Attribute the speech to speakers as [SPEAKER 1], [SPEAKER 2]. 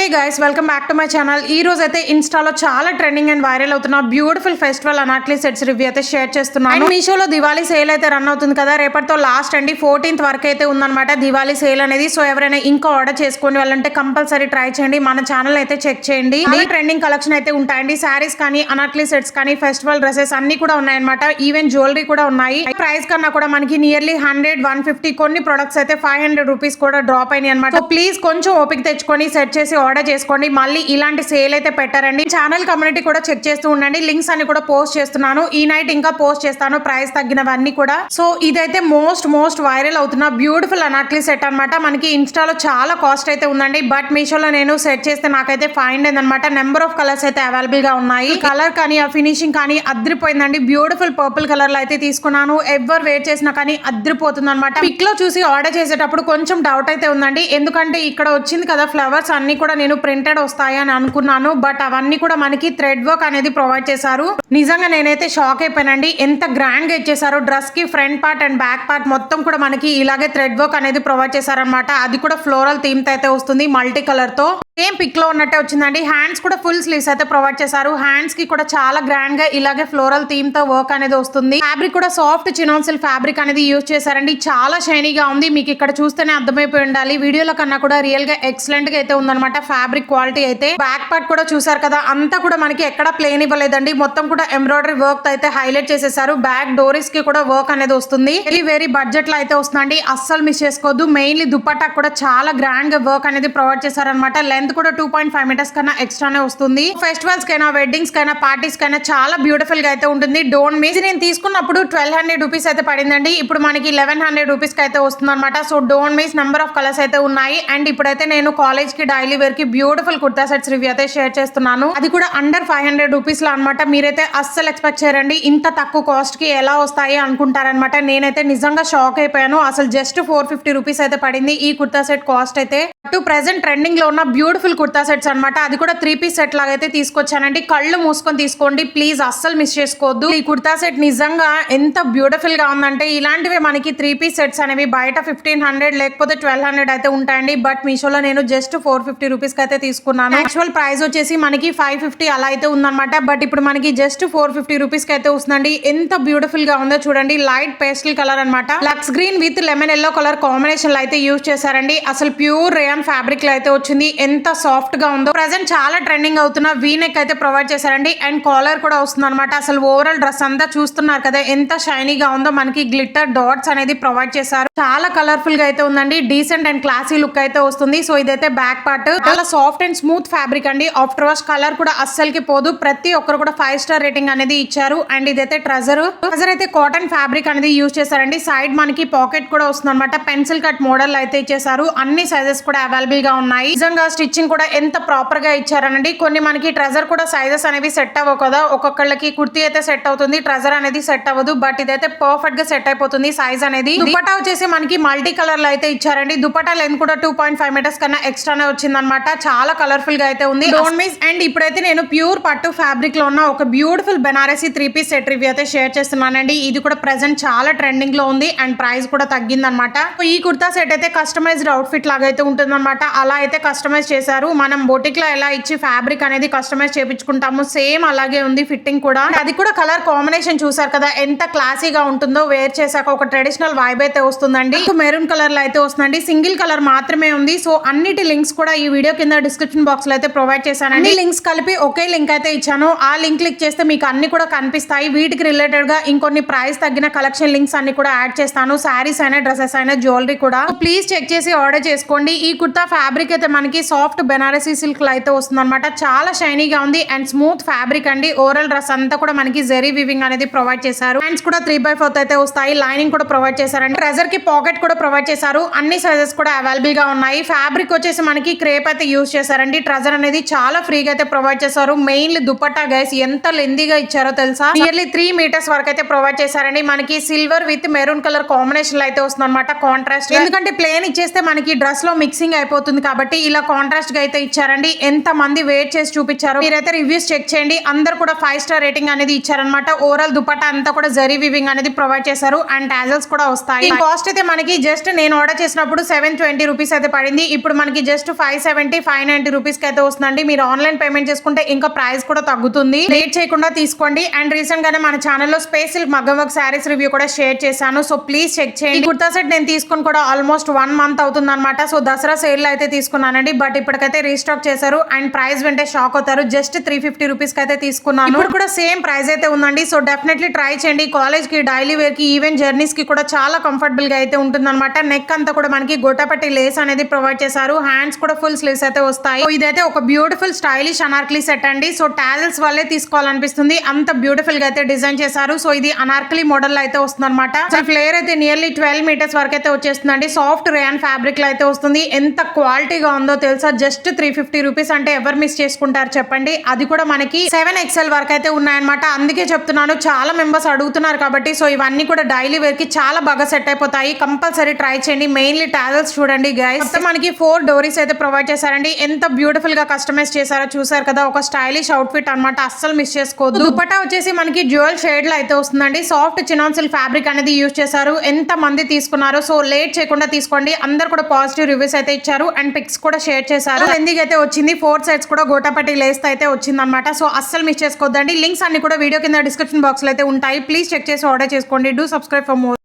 [SPEAKER 1] Hey guys welcome back to my channel ఈ రోజు అయితే ఇన్స్టాలో చాలా ట్రెండింగ్ అండ్ వైరల్ అవుతున్న బ్యూటిఫుల్ ఫెస్టివల్ అనాట్లీ సెట్స్ రివ్యూ అయితే షేర్ చేస్తున్నాను. మీషోలో దివాళీ సేల్ అయితే రన్ అవుతుంది కదా రేపటితో లాస్ట్ అండి. ఫోర్టీన్త్ వరకు అయితే ఉందన్నమాట దివాళీ సేల్ అనేది. సో ఎవరైనా ఇంకా ఆర్డర్ చేసుకుని వాళ్ళంటే కంపల్సరీ ట్రై చేయండి. మన ఛానల్ అయితే చెక్ చేయండి. ట్రెండింగ్ కలెక్షన్ అయితే ఉంటాయండి. శారీస్ కానీ అనాట్లీ సెట్స్ కానీ ఫెస్టివల్ డ్రెస్సెస్ అన్ని కూడా ఉన్నాయన్నమాట. ఈవెన్ జ్యువెలరీ కూడా ఉన్నాయి. ప్రైస్ కన్నా కూడా మనకి నియర్లీ హండ్రెడ్ వన్ ఫిఫ్టీ కొన్ని ప్రొడక్ట్స్ అయితే ఫైవ్ హండ్రెడ్ రూపీస్ కూడా డ్రాప్ అయినాయి అనమాట ప్లీజ్ కొంచెం ఓపిక తెచ్చుకొని సెట్ చేసి ఆర్డర్ ఆర్డర్ చేసుకోండి. మళ్ళీ ఇలాంటి సేల్ అయితే పెట్టారండి. ఛానల్ కమ్యూనిటీ కూడా చెక్ చేస్తూ ఉండండి. లింక్స్ అన్ని కూడా పోస్ట్ చేస్తున్నాను. ఈ నైట్ ఇంకా పోస్ట్ చేస్తాను. ప్రైస్ తగ్గినవన్నీ కూడా. సో ఇదైతే మోస్ట్ మోస్ట్ వైరల్ అవుతున్న బ్యూటిఫుల్ అనాట్లీ సెట్ అన్నమాట. మనకి ఇన్స్టాలో చాలా కాస్ట్ అయితే ఉందండి. బట్ మీషోలో నేను సెట్ చేస్తే నాకైతే ఫైండ్ అయిందనమాట నెంబర్ ఆఫ్ కలర్స్ అయితే అవైలబుల్గా ఉన్నాయి. కలర్ కానీ ఆ ఫినిషింగ్ కానీ అద్రిపోయిందండి. బ్యూటిఫుల్ పర్పుల్ కలర్లో అయితే తీసుకున్నాను. ఎవరు వెయిట్ చేసినా కానీ అద్రిపోతుంది అనమాట పిక్లో చూసి ఆర్డర్ చేసేటప్పుడు కొంచెం డౌట్ అయితే ఉందండి. ఎందుకంటే ఇక్కడ వచ్చింది కదా ఫ్లవర్స్ అన్ని కూడా నేను ప్రింటెడ్ వస్తాయని అనుకున్నాను బట్ అవన్నీ కూడా మనకి థ్రెడ్ వర్క్ అనేది ప్రొవైడ్ చేశారు. నిజంగా నేనైతే షాక్ అయిపోయానండి. ఎంత గ్రాండ్గా ఇచ్చేసారు డ్రెస్కి front part and back part మొత్తం కూడా మనకి ఇలాగే థ్రెడ్ వర్క్ అనేది ప్రొవైడ్ చేశారనమాట అది కూడా ఫ్లోరల్ థీమ్తో అయితే వస్తుంది మల్టీ కలర్తో. సేమ్ పిక్లో ఉన్నట్టే వచ్చిందండి. హ్యాండ్స్ కూడా ఫుల్ స్లీవ్స్ అయితే ప్రొవైడ్ చేశారు. హ్యాండ్స్కి కూడా చాలా గ్రాండ్గా ఇలాగే ఫ్లోరల్ థీమ్తో వర్క్ అనేది వస్తుంది. ఫ్యాబ్రిక్ కూడా సాఫ్ట్ చినోన్సిల్ ఫ్యాబ్రిక్ అనేది యూజ్ చేశారండి. చాలా షైనీగా ఉంది. మీకు ఇక్కడ చూస్తేనే అర్థమైపోయి ఉండాలి. వీడియోలో కన్నా కూడా రియల్గా ఎక్సలెంట్గా అయితే ఉందన్నమాట ఫ్యాబ్రిక్ క్వాలిటీ అయితే. బ్యాక్ పార్ట్ కూడా చూసారు కదా అంతా కూడా మనకి ఎక్కడ ప్లేన్ ఇవ్వలేదండి. మొత్తం కూడా ఎంబ్రాయిడరీ వర్క్ అయితే హైలైట్ చేసేసారు. బ్యాక్ డోరీస్కి కూడా వర్క్ అనేది వస్తుంది. వెరీ వెరీ బడ్జెట్లో అయితే వస్తుందండి. అస్సలు మిస్ చేసుకోవద్దు. మెయిన్లీ దుపట్టా కూడా చాలా గ్రాండ్గా వర్క్ అనేది ప్రొవైడ్ చేశారనమాట లెంత్ కూడా టూ పాయింట్ ఫైవ్ మీటర్స్ కన్నా ఎక్స్ట్రానే వస్తుంది. ఫెస్టివల్స్ కైనా వెడ్డింగ్స్ కైనా పార్టీస్ కైనా చాలా బ్యూటిఫుల్గా అయితే ఉంటుంది. డోంట్ మిస్ నేను తీసుకున్నప్పుడు ట్వెల్వ్ హండ్రెడ్ రూపీస్ అయితే పడిందండి. ఇప్పుడు మనకి లెవెన్ హండ్రెడ్ రూపీస్కి అయితే వస్తుంది అనమాట so don't miss number of colours అయితే ఉన్నాయి. అండ్ ఇప్పుడైతే నేను కాలేజ్కి డైలీ వేర్కి బ్యూటిఫుల్ కుర్తా సెట్స్ రివ్యూ అయితే షేర్ చేస్తున్నాను. అది కూడా అండర్ ఫైవ్ హండ్రెడ్ రూపీస్లో అనమాట మీరైతే అస్సలు ఎక్స్పెక్ట్ చేయరండి. ఇంత తక్కువ కాస్ట్కి ఎలా వస్తాయి అనుకుంటారనమాట నేనైతే నిజంగా షాక్ అయిపోయాను. అసలు జస్ట్ ఫోర్ ఫిఫ్టీ రూపీస్ అయితే పడింది ఈ కుర్తా సెట్ కాస్ట్ అయితే. టు ప్రెసెంట్ ట్రెండింగ్లో ఉన్న బ్యూటిఫుల్ కుర్తా సెట్స్ అన్నమాట. అది కూడా త్రీ పీస్ సెట్ లాగా అయితే తీసుకొచ్చానండి. కళ్ళు మూసుకొని తీసుకోండి. ప్లీజ్ అస్సలు మిస్ చేసుకోవద్దు. ఈ కుర్తా సెట్ నిజంగా ఎంత బ్యూటిఫుల్గా ఉందంటే ఇలాంటివి మనకి త్రీ పీస్ సెట్స్ అనేవి బయట ఫిఫ్టీన్ హండ్రెడ్ లేకపోతే ట్వెల్వ్ హండ్రెడ్ అయితే ఉంటాయండి. బట్ మీషోలో నేను జస్ట్ ఫోర్ ఫిఫ్టీ రూపీస్కి అయితే తీసుకున్నాను. యాక్చువల్ ప్రైస్ వచ్చేసి మనకి ఫైవ్ ఫిఫ్టీ అలా అయితే ఉందన్నమాట. బట్ ఇప్పుడు మనకి జస్ట్ ఫోర్ ఫిఫ్టీ రూపీస్కి అయితే వస్తుందండి. ఎంత బ్యూటిఫుల్గా ఉందో చూడండి. లైట్ పేస్టల్ కలర్ అనమాట Lux green with lemon yellow colour combination అయితే యూజ్ చేశారండి. అసలు ప్యూర్ రయాన్ ఫ్యాబ్రిక్లో అయితే వచ్చింది. ఎంత సాఫ్ట్గా ఉందో. ప్రజెంట్ చాలా ట్రెండింగ్ అవుతున్న వీ నెక్ అయితే ప్రొవైడ్ చేశారండి. అండ్ కాలర్ కూడా వస్తుంది అనమాట అసలు ఓవరాల్ డ్రెస్ అంతా చూస్తున్నారు కదా ఎంత షైనీగా ఉందో మనకి గ్లిట్టర్ డాట్స్ అనేది ప్రొవైడ్ చేశారు. చాలా కలర్ఫుల్గా అయితే ఉందండి. డీసెంట్ అండ్ క్లాసీ లుక్ అయితే వస్తుంది. సో ఇదైతే బ్యాక్ పార్ట్ చాలా సాఫ్ట్ అండ్ స్మూత్ ఫ్యాబ్రిక్ అండి. ఆఫ్టర్ వాష్ కలర్ కూడా అస్సలకి పోదు. ప్రతి ఒక్కరు కూడా ఫైవ్ స్టార్ రేటింగ్ అనేది ఇచ్చారు. అండ్ ఇదైతే ట్రెజర్ ట్రెజర్ అయితే కాటన్ ఫ్యాబ్రిక్ అనేది యూజ్ చేశారండి. సైడ్ మనకి పాకెట్ కూడా వస్తుంది అనమాట పెన్సిల్ కట్ మోడల్ అయితే ఇచ్చేసారు అన్ని సైజెస్ కూడా అవైలబుల్గా ఉన్నాయి. నిజంగా స్టిచ్చింగ్ కూడా ఎంత ప్రాపర్గా ఇచ్చారనండి. కొన్ని మనకి ట్రెజర్ కూడా సైజెస్ అనేవి సెట్ అవ్వవు కదా. ఒక్కొక్కళ్ళకి కుర్తీ అయితే సెట్ అవుతుంది ట్రెజర్ అనేది సెట్ అవ్వదు. బట్ ఇదైతే పర్ఫెక్ట్గా సెట్ అయిపోతుంది సైజ్ అనేది. దుపట్టా వచ్చేసి మనకి మల్టీ కలర్లో అయితే ఇచ్చారండి. దుపట్టా లెంత్ కూడా టూ పాయింట్ ఫైవ్ మీటర్స్ కన్నా ఎక్స్ట్రానే వచ్చిందనమాట చాలా కలర్ఫుల్గా అయితే ఉంది. డోంట్ మిస్ అండ్ ఇప్పుడైతే నేను ప్యూర్ పట్టు ఫ్యాబ్రిక్లో ఉన్న ఒక beautiful Banarasi three piece set review అయితే షేర్ చేస్తున్నానండి. ఇది కూడా ప్రెసెంట్ చాలా ట్రెండింగ్లో ఉంది. అండ్ ప్రైస్ కూడా తగ్గిందనమాట ఈ కుర్తా సెట్ అయితే కస్టమైజ్డ్ అవుట్ ఫిట్ లాగా అయితే ఉంటుందన్నమాట. అలా అయితే కస్టమైజ్ చేశారు. మనం బొటిక్లో ఎలా ఇచ్చి ఫ్యాబ్రిక్ అనేది కస్టమైజ్ చేపించుకుంటాము సేమ్ అలాగే ఉంది ఫిట్టింగ్ కూడా. అది కూడా కలర్ కాంబినేషన్ చూసారు కదా ఎంత క్లాసీగా ఉంటుందో వేర్ చేశాక ఒక ట్రెడిషనల్ వైబ్ అయితే వస్తుందండి. మెరూన్ కలర్లో అయితే వస్తుందండి. సింగిల్ కలర్ మాత్రమే ఉంది. సో అన్నిటి లింక్స్ కూడా ఈ వీడియో కింద డిస్క్రిప్షన్ బాక్స్లో అయితే ప్రొవైడ్ చేశానండి. లింక్స్ కలిపి ఒకే లింక్ అయితే ఇచ్చాను. ఆ లింక్ క్లిక్ చేస్తే మీకు అన్ని కూడా కనిపిస్తాయి. వీటికి రిలేటెడ్గా ఇంకొన్ని ప్రైస్ తగ్గిన కలెక్షన్ లింక్స్ అన్ని కూడా యాడ్ చేస్తాను. శారీస్ అయినా డ్రెస్సెస్ అయినా జ్యువెలరీ కూడా. ప్లీజ్ చెక్ చేసి ఆర్డర్ చేసుకోండి. ఈ కుర్తా ఫ్యాబ్రిక్ అయితే మనకి సాఫ్ట్ బెనారసీ సిల్క్ అయితే వస్తుంది అనమాట చాలా షైనీగా ఉంది అండ్ స్మూత్ ఫ్యాబ్రిక్ అండి. ఓవరాల్ డ్రెస్ అంతా కూడా మనకి జెరీ వివింగ్ అనేది ప్రొవైడ్ చేశారు. హ్యాండ్స్ కూడా త్రీ బై ఫోర్త్ అయితే వస్తాయి. లైనింగ్ కూడా ప్రొవైడ్ చేశారండి. ట్రెజర్కి పాకెట్ కూడా ప్రొవైడ్ చేశారు. అన్ని సైజెస్ కూడా అవైలబుల్గా ఉన్నాయి. ఫ్యాబ్రిక్ వచ్చేసి మనకి క్రేప్ అయితే యూజ్ చేశారండి. ట్రెజర్ అనేది చాలా ఫ్రీగా అయితే ప్రొవైడ్ చేశారు. మెయిన్లీ దుపట్టా గైస్ ఎంత లెందీగా ఇచ్చారో తెలుసా? నియర్లీ త్రీ మీటర్స్ వరకు అయితే ప్రొవైడ్ చేశారండి. మనకి silver with maroon colour combination అయితే వస్తుంది అనమాట కాంట్రాస్ట్ ఎందుకంటే ప్లేన్ ఇచ్చేస్తే మనకి డ్రెస్లో మిక్సింగ్ అయిపోతుంది కాబట్టి ఇలా కాంట్రాస్ట్గా అయితే ఇచ్చారండి. ఎంత మంది వెయిట్ చేసి చూపించారు మీరైతే రివ్యూస్ చెక్ చేయండి. అందరు కూడా ఫైవ్ స్టార్ రేటింగ్ అనేది ఇచ్చారనమాట ఓవరాల్ దుపట్టా అంతా కూడా జరీ వివింగ్ అనేది ప్రొవైడ్ చేశారు. అండ్ టాజల్స్ కూడా వస్తాయి. కాస్ట్ అయితే మనకి జస్ట్ నేను ఆర్డర్ చేసినప్పుడు సెవెన్ ట్వంటీ రూపీస్ అయితే పడింది. ఇప్పుడు మనకి just five seventy five ninety రూపీస్కి అయితే వస్తుందండి. మీరు ఆన్లైన్ పేమెంట్ చేసుకుంటే ఇంకా ప్రైస్ కూడా తగ్గుతుంది. లేట్ చేయకుండా తీసుకోండి. అండ్ రీసెంట్ గానే మన ఛానల్లో స్పేస్ సిల్క్ మగ్గం వర్క్ శారీస్ రివ్యూ కూడా షేర్ చేశాను. సో ప్లీజ్ చెక్ చేయండి. కుర్తా సెట్ నేను తీసుకుని కూడా ఆల్మోస్ట్ వన్ మంత్ అవుతుంది అనమాట సో దసరా సేల్ అయితే తీసుకున్నానండి. బట్ ఇప్పటికైతే రీస్టాక్ చేశారు. అండ్ ప్రైస్ వింటే షాక్ అవుతారు. జస్ట్ త్రీ ఫిఫ్టీ రూపీస్కి అయితే తీసుకున్నాను. ఇప్పుడు కూడా సేమ్ ప్రైస్ అయితే ఉందండి. సో డెఫినెట్లీ ట్రై చేయండి. కాలేజ్కి డైలీ వేర్కి ఈవెన్ జర్నీస్కి కూడా చాలా కంఫర్టబుల్గా అయితే ఉంటుందన్నమాట. నెక్ అంతా కూడా మనకి గొట్టపట్టి లేస్ అనేది ప్రొవైడ్ చేశారు. హ్యాండ్స్ కూడా ఫుల్ స్లీవ్స్ అయితే వస్తాయి. ఇదైతే ఒక బ్యూటిఫుల్ స్టైలిష్ అనార్కలీ సెట్ అండి. సో టాజల్స్ వల్లే తీసుకోవాలనిపిస్తుంది. అంత బ్యూటిఫుల్గా అయితే డిజైన్ చేశారు. సో ఇది అనార్కలీ మోడల్ అయితే వస్తుంది అనమాట ఫ్లేర్ అయితే నియర్లీ ట్వెల్వ్ మీటర్స్ వరకు అయితే వచ్చేస్తుందండి. సాఫ్ట్ రేన్ ఫ్యాబ్రిక్లో అయితే వస్తుంది. ఎంత ఎంత క్వాలిటీగా ఉందో తెలుసా? జస్ట్ త్రీ ఫిఫ్టీ రూపీస్ అంటే ఎవరు మిస్ చేసుకుంటారు చెప్పండి. అది కూడా మనకి సెవెన్ ఎక్స్ఎల్ వరకు అయితే ఉన్నాయన్నమాట. అందుకే చెప్తున్నాను చాలా మెంబర్స్ అడుగుతున్నారు కాబట్టి సో ఇవన్నీ కూడా డైలీ వేర్కి చాలా బాగా సెట్ అయిపోతాయి. కంపల్సరీ ట్రై చేయండి. మెయిన్లీ టాజల్స్ చూడండి గైస్ మొత్తం మనకి ఫోర్ డోరీస్ అయితే ప్రొవైడ్ చేశారండి. ఎంత బ్యూటిఫుల్గా కస్టమైజ్ చేశారో చూసారు కదా. ఒక స్టైలిష్ అవుట్ ఫిట్ అనమాట అస్సలు మిస్ చేసుకోవద్దు. దుపట్టా వచ్చేసి మనకి జ్యువెల్ షేడ్లో అయితే వస్తుందండి. సాఫ్ట్ చినాన్సిల్ ఫ్యాబ్రిక్ అనేది యూజ్ చేశారు. ఎంత మంది తీసుకున్నారు సో లేట్ చేయకుండా తీసుకోండి. అందరు కూడా పాజిటివ్ రివ్యూస్ అయితే ఇచ్చారు అండ్ పిక్స్ కూడా షేర్ చేశారు. ఎందుకు అయితే వచ్చింది. ఫోర్ సైడ్స్ కూడా గోటాపట్టి లేస్ అయితే వచ్చింది అనమాట సో అస్సలు మిస్ చేసుకోవద్దండి లింక్స్ అన్ని కూడా వీడియో కింద డిస్క్రిప్షన్ బాక్స్లో అయితే ఉంటాయి. ప్లీజ్ చెక్ చేసి ఆర్డర్ చేసుకోండి. Do subscribe for more